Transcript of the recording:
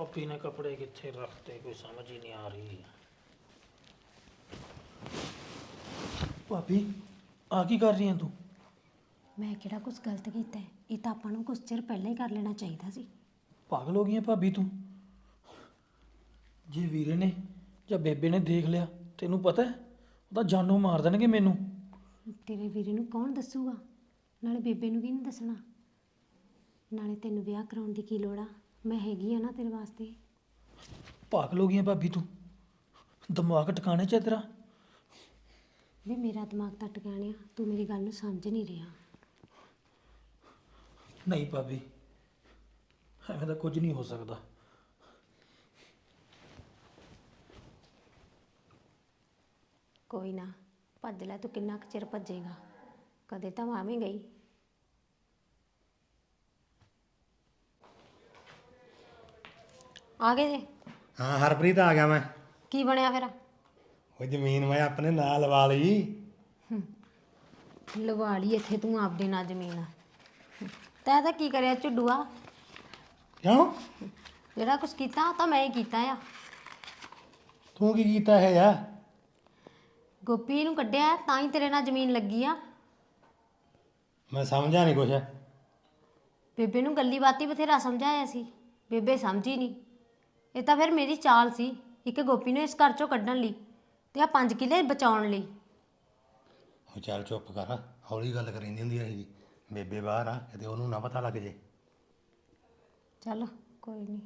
ਭਾਬੀ ਨੇ ਕੱਪੜੇ ਕਿੱਥੇ ਰੱਖਤੇ? ਕੋਈ ਸਮਝ ਹੀ ਨਹੀਂ ਆ ਰਹੀ। ਭਾਬੀ ਆ ਕੀ ਕਰ ਰਹੀ ਹੈ ਤੂੰ? ਮੈਂ ਕਿਹੜਾ ਕੁਝ ਗਲਤ ਕੀਤਾ ਹੈ? ਇਹ ਤਾਂ ਆਪਾਂ ਨੂੰ ਕੁਝ ਚਿਰ ਪਹਿਲਾਂ ਹੀ ਕਰ ਲੈਣਾ ਚਾਹੀਦਾ ਸੀ। ਪਾਗਲ ਹੋ ਗਈ ਹੈ ਭਾਬੀ ਤੂੰ? ਜੇ ਵੀਰੇ ਨੇ ਜਾਂ ਬੇਬੇ ਨੇ ਦੇਖ ਲਿਆ ਤੈਨੂੰ ਪਤਾ ਹੈ? ਉਹਦਾ ਜਾਨੋਂ ਮਾਰ ਦੇਣਗੇ ਮੈਨੂੰ। ਤੇਰੇ ਵੀਰੇ ਨੂੰ ਕੌਣ ਦੱਸੂਗਾ? ਨਾਲੇ ਬੇਬੇ ਨੂੰ ਵੀ ਨਹੀਂ ਦੱਸਣਾ। ਨਾਲੇ ਤੈਨੂੰ ਵਿਆਹ ਕਰਾਉਣ ਦੀ ਕੀ ਲੋੜ ਆ? ਮੈਂ ਹੈਗੀ ਆ ਨਾ ਤੇਰੇ ਵਾਸਤੇ। ਪਾਗਲ ਹੋ ਗਈ ਹੈ ਭਾਬੀ ਤੂੰ। ਦਿਮਾਗ ਟਿਕਾਣੇ 'ਚ ਤੇਰਾ। ਵੀ ਮੇਰਾ ਦਿਮਾਗ ਤਾਂ ਟਿਕਾਣਿਆ ਤੂੰ ਮੇਰੀ ਗੱਲ ਨੂੰ ਸਮਝ ਨਹੀਂ ਰਿਹਾ। ਨਹੀਂ ਭਾਬੀ ਐਵੇਂ ਦਾ ਕੁਝ ਨਹੀਂ ਹੋ ਸਕਦਾ। ਕੋਈ ਨਾ ਭੱਜ ਲੈ ਤੂੰ ਕਿੰਨਾ ਕੁ ਚਿਰ ਭੱਜੇਗਾ। ਕਦੇ ਤਾਂ ਮੈਂ ਵੀ ਗਈ। ਆ ਗਏ ਜੇ? ਹਾਂ ਹਰਪ੍ਰੀਤ ਆ ਗਿਆ ਮੈਂ। ਕੀ ਬਣਿਆ ਫਿਰ? ਉਹ ਜ਼ਮੀਨ ਮੈਂ ਆਪਣੇ ਨਾਲ ਲਵਾ ਲਈ। ਲਵਾ ਲਈ ਇੱਥੇ ਤੂੰ ਆਪਦੇ ਨਾਲ ਜ਼ਮੀਨ। ਤੈਂ ਤਾਂ ਕੀ ਕਰਿਆ ਝੁੱਡੂਆ? ਕਿਉਂ? ਜਿਹੜਾ ਕੁਝ ਕੀਤਾ ਉਹ ਤਾਂ ਮੈਂ ਹੀ ਕੀਤਾ ਆ। ਤੂੰ ਕੀ ਕੀਤਾ ਹੈ ਯਾ ਗੋਪੀ ਨੂੰ ਕੱਢਿਆ ਤਾਂ ਹੀ ਤੇਰੇ ਨਾਲ ਜ਼ਮੀਨ ਲੱਗੀ ਆ। ਮੈਂ ਸਮਝਿਆ ਨਹੀਂ ਕੁਛ। ਬੇਬੇ ਨੂੰ ਗੱਲੀ ਬਾਤੀ ਬਥੇਰਾ ਸਮਝਾਇਆ ਸੀ। ਬੇਬੇ ਸਮਝੀ ਨਹੀਂ ਇਹ ਤਾਂ ਫਿਰ ਮੇਰੀ ਚਾਲ ਸੀ ਇੱਕ ਗੋਪੀ ਨੂੰ ਇਸ ਘਰ ਚੋਂ ਕੱਢਣ ਲਈ ਤੇ ਆ 5 ਕਿੱਲੇ ਬਚਾਉਣ ਲਈ। ਉਹ ਚੱਲ ਚੁੱਪ ਕਰ ਹੌਲੀ ਗੱਲ ਕਰੀਂਦੀ ਹੁੰਦੀ ਹੈ ਜੀ। ਬੇਬੇ ਬਾਹਰ ਆ ਕਿਤੇ ਉਹਨੂੰ ਨਾ ਪਤਾ ਲੱਗ ਜੇ। ਚੱਲ ਕੋਈ ਨਹੀਂ।